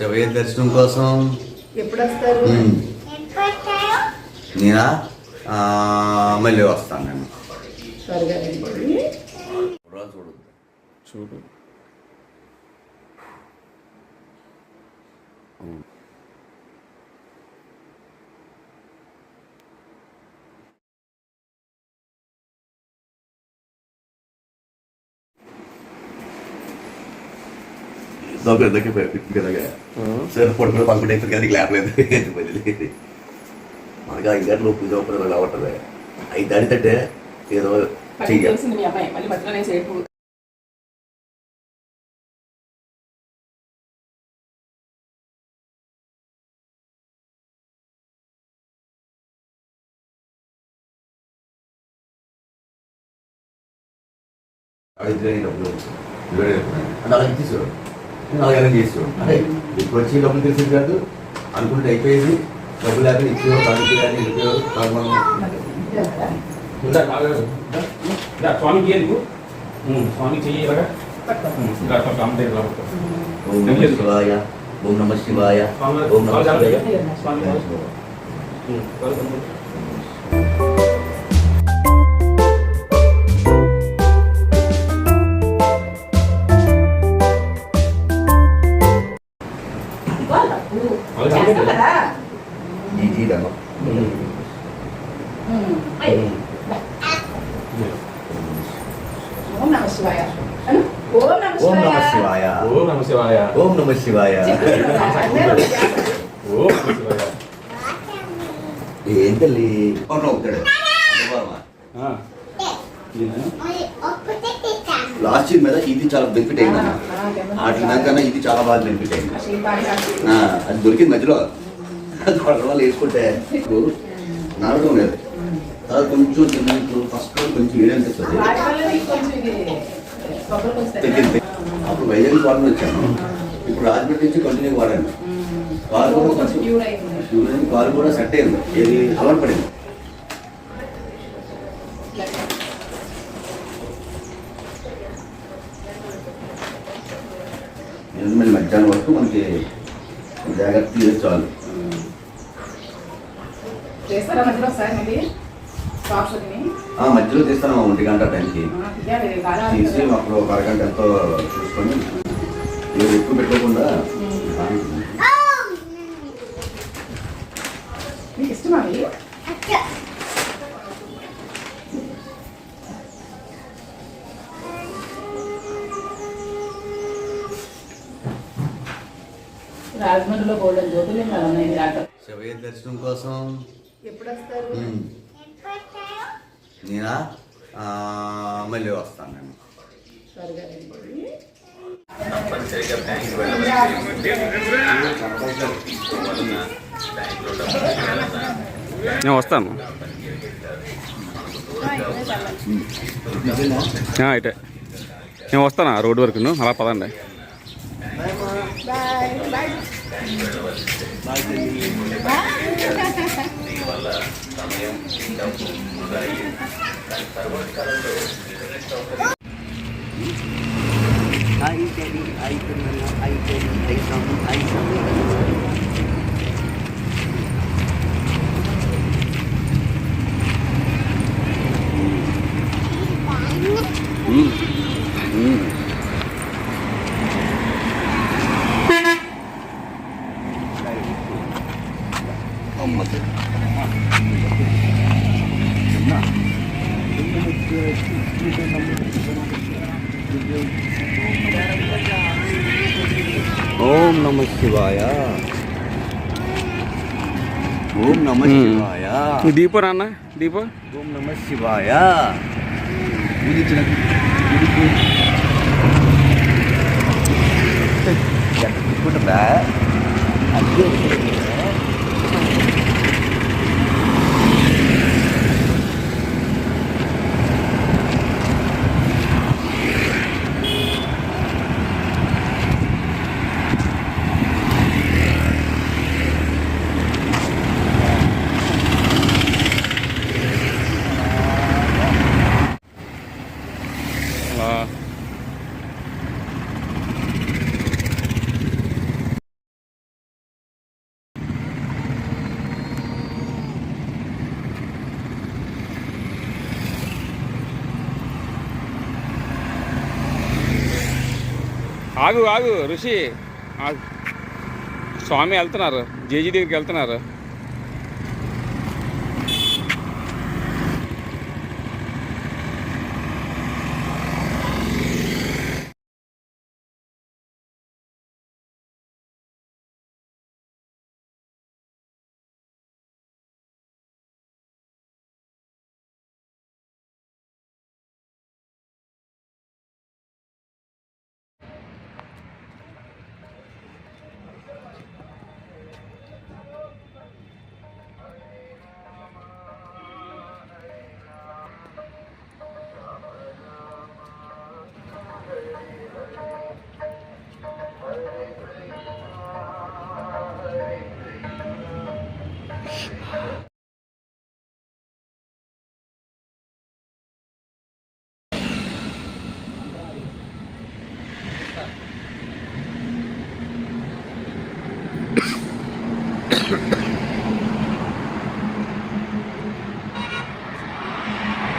శివయ్య దర్శనం కోసం. ఎప్పుడు వస్తారు నేనా? ఆ, మళ్ళీ వస్తాను నేను. చూడు. చూడు. దొంగ దగ్గర కదా సార్ పడుకుని పడుకుంటే ఇప్పుడు కానీ లేపలేదు ఇంకా నువ్వు పూజ ఒకటి ఎలా ఉంటుంది అవి దాడితే ఏదో చెయ్యాలి మధ్యలోనే సేపు అంటే ఇప్పుడు వచ్చి డబ్బులు తెలిసింది కాదు అనుకుంటే అయిపోయింది. డబ్బులు లేక ఇచ్చేవో కడుపు కానీ ఇచ్చేవో మనం ఇందా బాగాలేదు. ఇందా. ఇందా, స్వామికి ఏది స్వామికి చెయ్యి ఇలాగా. ఓం నమ శివాయ ఓం నమ శివాయ స్వామి ఓం నమ కాలు శివాయ. ఉమ్. ఓం నమ శివాయ. ఓం నమ శివాయ ఓం నమ శివాయ ఓం నమ ఏం తల్లి? లాస్ట్ ఇయర్ మీద ఇది చాలా బెనిఫిట్ అయింది అన్న ఆ, కింద వాటి మీద కన్నా ఇది చాలా బాగా బెనిఫిట్ అయింది అది దొరికింది మధ్యలో అది కొడక వాళ్ళు వేసుకుంటే నడవడం లేదు. తర్వాత కొంచెం చిన్న ఫస్ట్ కొంచెం వేడి అనిపిస్తుంది తగ్గింది. అప్పుడు వైజాగ్ వాడిని వచ్చాను. ఇప్పుడు రాజమండ్రి నుంచి కంటిన్యూ వాడాను. కాలు కూడా కొంచెం చూడండి కాలు కూడా సెట్ అయింది ఏది అలవాటు పడింది. మళ్ళీ మధ్యాహ్నం వరకు మనకి జాగ్రత్త తీయచ్చు చాలు చేస్తారా మధ్యలో ఒకసారి మళ్ళీ షాప్స్ అని ఆ, మధ్యలో తీస్తాను ఒంటి గంట టైంకి. తీసి అప్పుడు ఒక అరగంట ఎంతో చూసుకొని మీరు ఎక్కువ పెట్టుకోకుండా మీకు ఇష్టమా రాజమండ్రిలో గోల్డెన్ డాక్టర్ శివయ్య దర్శనం కోసం నేనా ఆ, మళ్ళీ వస్తాను నేను త్వరగా రండి. నేను వస్తాను ఆ, ఇటే నేను వస్తాను ఆ రోడ్డు వరకు అలా పదండి బాయ్ బాయ్ 엄마 ఓం నమ శివాయ. ఓం నమ. శివాయ. దీపో నాన్న దీపో? ఓం నమ శివాయ. ఇది ఆగు ఆగు ఋషి. స్వామి వెళ్తున్నారు. జేజీ దగ్గరికి వెళ్తున్నారు.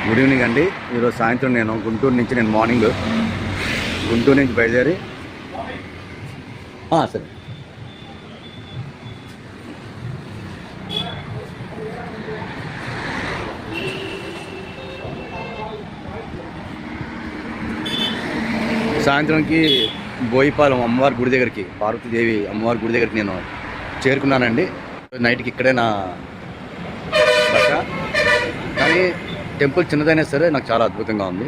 గుడ్ ఈవినింగ్ అండి. ఈరోజు సాయంత్రం నేను గుంటూరు నుంచి నేను మార్నింగ్ గుంటూరు నుంచి బయలుదేరి సరే. సాయంత్రంకి బోయిపాలెం అమ్మవారి గుడి దగ్గరికి పార్వతీదేవి అమ్మవారి గుడి దగ్గరికి నేను చేరుకున్నానండి. నైట్కి ఇక్కడే నా బస. కానీ టెంపుల్ చిన్నదైనా సరే నాకు చాలా అద్భుతంగా ఉంది.